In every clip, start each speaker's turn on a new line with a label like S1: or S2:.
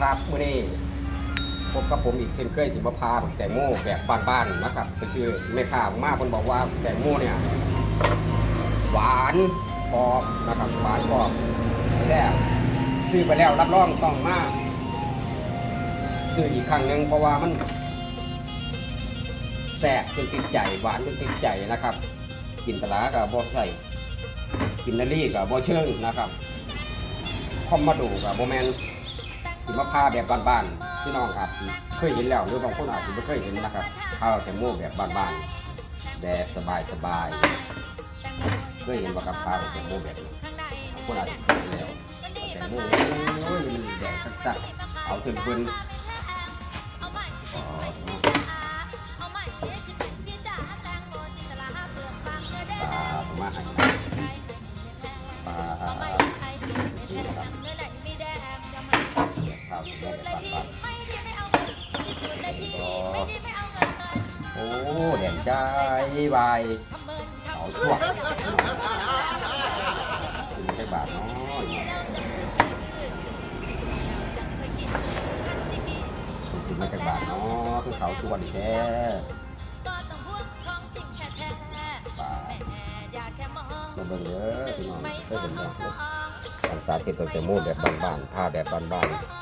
S1: ครับมื่อนี้พบกับผมอีกเช่นเคยสิบพาแตงโมแบบบ้านๆนะครับไปซื้อแม่ค้าผมมากคนบอกว่าแตงโมเนี่ยหวานกรอบนะครับหวานกรอบแซ่บซื้อไปแล้วรับรองต้องมากซื้ออีกครั้งหนึ่งเพราะว่ามันแซ่บจนติดใจหวานจนติดใจนะครับ กินปลากับบอใส่กินนารีกับบอเชิงนะครับคอมมาดูกับโบแมน สิมาพาแบบบ้านๆพี่น้องครับเคยเห็นแล้ว หรือบางคนอาจจะไม่เคยเห็นนะครับข้าวแตงโมแบบบ้านๆแบบสบายๆเคยเห็นว่ากับข้าวแตงโมแบบนี้บางคนอาจจะเคยเห็นแล้วแต่แตงโมโอ้ยมันแดดสักๆเอาถึงปืน อ้แดงใจวายเอาทั่วถึงใช้บาทเนาะสิมาจากบาทเนาะคือเขาตัวดีแท้ปลามาเบิ่งเด้อพี่น้องเคยเห็นบ่การสาธิตตัวแตงโมแบบบ้านๆผ้าแบบบ้านๆ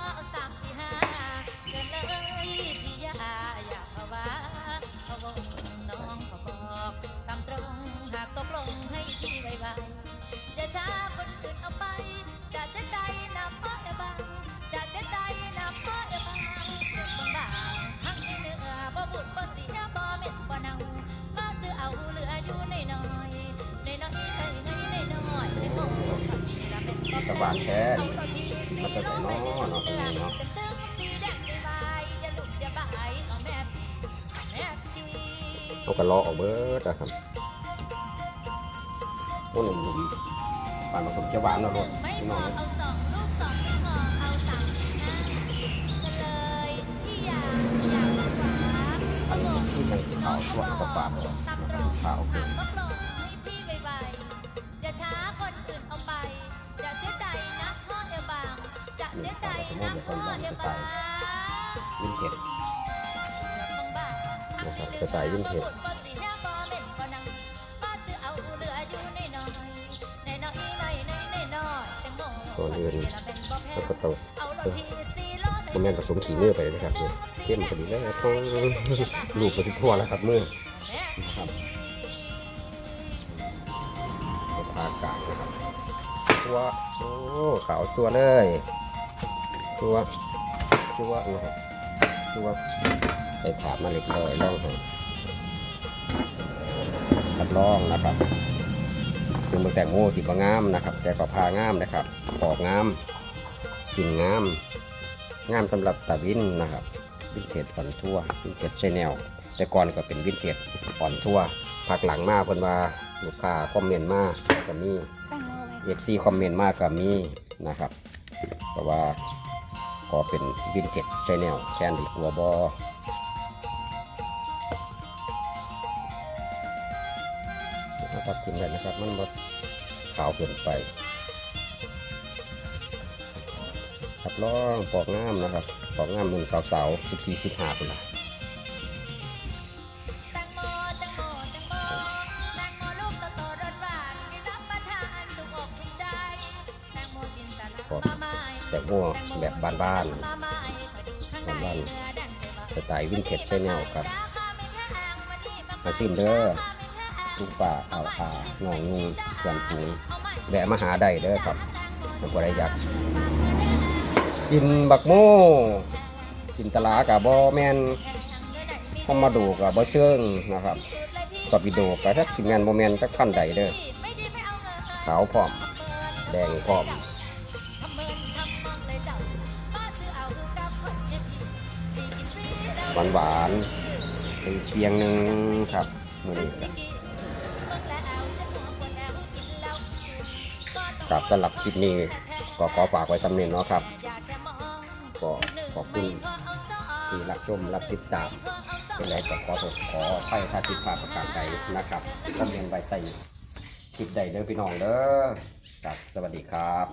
S2: บ่
S1: กระบาดแท้มันจะใส่น้อเนาะตรงนี้เนาะ
S2: เต็มตึ้งสีแดงใบอย่าลุกอย่าบ่ายเอาแม่แม่พี่
S1: เอากระเลาะออกเบิดนะครับโอ้หนุ่มหนุ่มปานผสมจะหวานเนาะรส
S2: ไม่
S1: พี่
S2: พ
S1: น้
S2: อ
S1: อง
S2: เอาสองลูกสองไม่พอเอาสามสี่ห้าเฉลยที่อยากอยากมาฝาก
S1: อันนี้ที่ยังขาวตัวกระปาด
S2: ตามต
S1: นะ
S2: ร
S1: ครับ
S2: ง
S1: ขาว
S2: หากต้อ มาซื้อเอาเหลืออยู่ในน้อยในน้อยในในในน้อยแตงโม
S1: ก่อนอื่นแล้วก็ต้อง
S2: เอารถพี่สี่ล้อหนึ่ง
S1: ผมแม่นผสมขี้เนื้อไปนะครับเนี่ยเข้มพอดีแล้วต้องลูกไปที่ทั่วแล้วครับเมื่อนะครับทากาศนะครับตัวโอ้ขาวตัวเลย ตัวตัวนะครับตัวใส่ถาดมาเล็กน้อยลองให้รับรองนะครับคือมันแตงโมสีก็งามนะครับ แต่ก็พางามนะครับปอกงามสิ่งงาม งามสำหรับตาวินนะครับวินเทจอ่อนทั่ววินเทจชแนลแต่ก่อนก็เป็นวินเทจอ่อนทั่วภาคหลังมากเพิ่นว่าลูกค้าคอมเมนต์มากก็มีเอฟซีคอมเมนต์มากก็มีนะครับแต่ว่า ก็เป็นวินเทจชแนลแทนดีกว่าบอเอาตัดกินได้นะครับ มันบดขาวเกินไปครับลองปอกน้ำนะครับ ปอกน้ำหนึ่งสาวสาสิบสี่สิบห้าคนละ
S2: แต่งัวแบ
S1: บบ้าน
S2: มาไม้าดูข้าน
S1: บ้าน
S2: เนื้อแดเดี๋ยว
S1: ๆสไตล์วินเทจใช่แนวครับมาซิมเด้อทุกป่าเอาอาหนองงูเพื่อนฝูงแวะมาหาได้เด้อครับถ้าบ่ได้อยากกินบักโม่กินตะลากับบอแมนเข้ามาดูกับบอเชิงนะครับกับวิดีโอกับทักสิแมนโมแมนจักพันใดเด้อขาวพร้อม แดงพร้อม หวานหวานๆเป็นเพียงหนึ่งครับมือนี้ครับครับสำหรับคลิปนี้ก็ขอฝากไว้สำเนียงเนาะครับก็ขอบคุณที่รับชมรับติดตามเป็นไรก็ขอโทษขอไพ่ถ้าผิดพลาดประการใดนะครับคอมเมนต์ไว้ใต้คลิปใดเด้อพี่น้องเด้อครับสวัสดีครับ